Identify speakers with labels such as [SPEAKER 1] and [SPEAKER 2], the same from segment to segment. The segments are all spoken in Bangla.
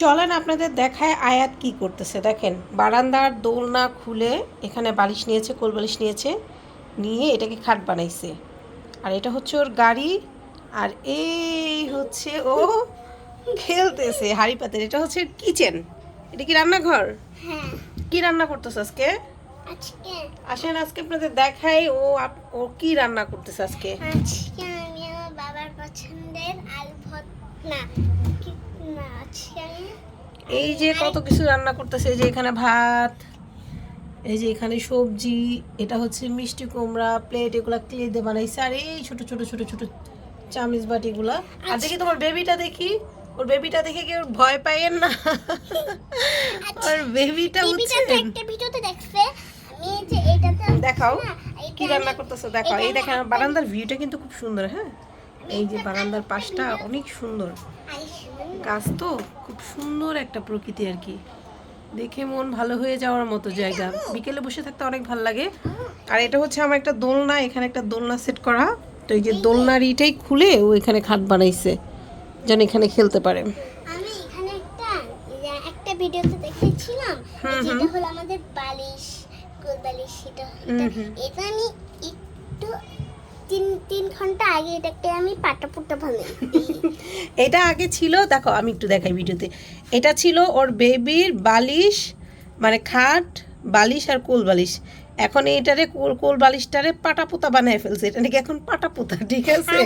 [SPEAKER 1] চলেন আপনাদের দেখায় আয়াত কি করতেছে। দেখেন বারান্দার দোলনা খুলে এখানে বালিশ নিয়েছে কোল বালিশ নিয়েছে নিয়ে এটাকে খাট বানাইছে। আর এটা হচ্ছে ওর গাড়ি আর এই হচ্ছে ও খেলতেছে হাড়ি পাতের এটা হচ্ছে কিচেন। এটা কি রান্নাঘর?
[SPEAKER 2] হ্যাঁ।
[SPEAKER 1] কি রান্না করতেছে আজকে? আসেন আজকে আপনাদের দেখাই ও ও কি রান্না করতেছে আজকে।
[SPEAKER 2] আজকে আমি আমার বাবার পছন্দের আলু ভর্তা।
[SPEAKER 1] এই যে কত কিছু রান্না করতেছে এই যে এখানে ভাত এই যে এখানে সবজি এটা হচ্ছে মিষ্টি কুমড়া প্লেট এগুলা ক্লে দিয়ে বানাইছে আর এই ছোট ছোট ছোট ছোট চামিচ বাটিগুলা। আর দেখি তোমার বেবিটা দেখি ওর বেবিটা দেখে কি ওর ভয় পাইয়েন না? ওর বেবিটা
[SPEAKER 2] একটা ভিডিওতে দেখছে এটাতে
[SPEAKER 1] দেখাও কি রান্না করতেছো? দেখাও এই দেখেন বারান্দার ভিউটা কিন্তু খুব সুন্দর হ্যাঁ? এই যে বারান্দার পাশটা অনেক সুন্দর। গাছ তো খুব সুন্দর একটা প্রকৃতি আর কি। দেখে মন ভালো হয়ে যাওয়ার মতো জায়গা। বিকেলে বসে থাকতে অনেক ভালো লাগে। আর এটা হচ্ছে আমার একটা দোলনা এখানে একটা দোলনা সেট করা। তো এই যে দোলনার ইটাই খুলে ও এখানে খাট বানাইছে যেন এখানে খেলতে পারে।
[SPEAKER 2] আমি এখানে একটা একটা ভিডিওতে দেখেছিলাম যেটা হলো আমাদের বালিশ গোল বালিশ সেটা এটা আমি একটু তিন তিন ঘণ্টা আগে এটাকে আমি পাটা পুটা বানাই
[SPEAKER 1] এটা আগে ছিল দেখো আমি একটু দেখাই ভিডিওতে। এটা ছিল ওর বেবির বালিশ মানে খাট বালিশ আর কোল বালিশ। এখন এইটারে কোল কোল বালিশটারে পাটা পোতা বানায় ফেলছে। এটা নাকি এখন পাটা পোতা ঠিক আছে?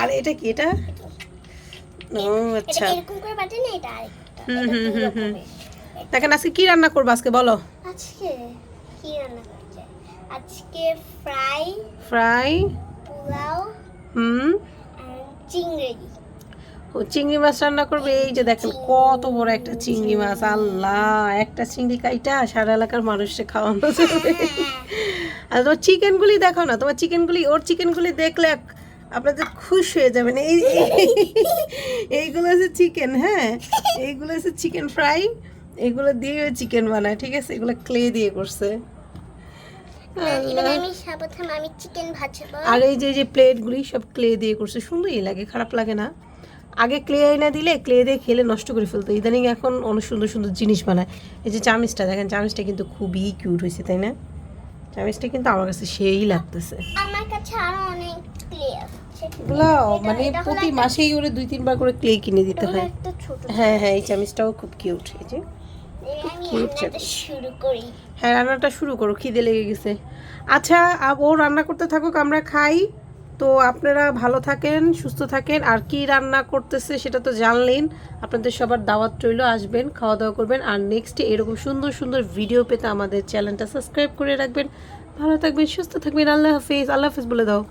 [SPEAKER 2] আর এটা-
[SPEAKER 1] কি এটা? ও আচ্ছা।
[SPEAKER 2] এরকম করে বাটে না এটা আরেকটা।
[SPEAKER 1] হুম, হুম, হুম, দেখেন আজকে কি রান্না করব আজকে বলো।
[SPEAKER 2] আজকে কি রান্না আজকে ফ্রাই
[SPEAKER 1] ফ্রাই
[SPEAKER 2] পোলাও
[SPEAKER 1] হুম?
[SPEAKER 2] চিংড়ি।
[SPEAKER 1] ও চিংড়ি মাছ রান্না করবে? এই যে দেখেন কত বড় একটা চিংড়ি মাছ আল্লাহ! একটা চিংড়ি কাইটা সারা এলাকার মানুষকে খাওয়ানো যাবে। আর তোমার চিকেনগুলি দেখো না তোমার চিকেনগুলি ওর চিকেনগুলি দেখলে আপনাদের খুশ হয়ে যাবেন। এই এইগুলো হচ্ছে চিকেন হ্যাঁ? এইগুলো হচ্ছে চিকেন ফ্রাই এগুলো দিয়ে চিকেন বানায় ঠিক আছে? এগুলো ক্লে দিয়ে করছে
[SPEAKER 2] এবার আমি সর্বপ্রথম আমি চিকেন ভাজবো
[SPEAKER 1] আর এই যে যে প্লেটগুলি সব ক্লে দিয়ে করছে সুন্দরই লাগে খারাপ লাগে না। আগে ক্লে আইনা দিলে ক্লে দিয়ে খেলে নষ্ট করে ফেলতো। ইদানিং এখন অনেক সুন্দর সুন্দর জিনিস বানায়। এই যে চামিচটা দেখেন চামিচটা কিন্তু খুবই কিউট হয়েছে তাই না? চামিচটা কিন্তু আমার কাছে সেই লাগতেছে।
[SPEAKER 2] আমার কাছে আরও অনেক ক্লিয়ার
[SPEAKER 1] এগুলো মানে প্রতি মাসেই ওরে দুই তিনবার করে ক্লে কিনে দিতে হয়। হ্যাঁ হ্যাঁ এই চামিচটাও খুব কিউট এই যে। হ্যাঁ রান্নাটা শুরু করো খিদে লেগে গেছে। আচ্ছা ও রান্না করতে থাকুক আমরা খাই। তো আপনারা ভালো থাকেন সুস্থ থাকেন। আর কি রান্না করতেছে সেটা তো জানলেন। আপনাদের সবার দাওয়াত রইল আসবেন খাওয়া দাওয়া করবেন। আর নেক্সটে এরকম সুন্দর সুন্দর ভিডিও পেতে আমাদের চ্যানেলটা সাবস্ক্রাইব করে রাখবেন। ভালো থাকবেন সুস্থ থাকবেন। আল্লাহ হাফিজ আল্লাহ হাফিজ বলে দাও।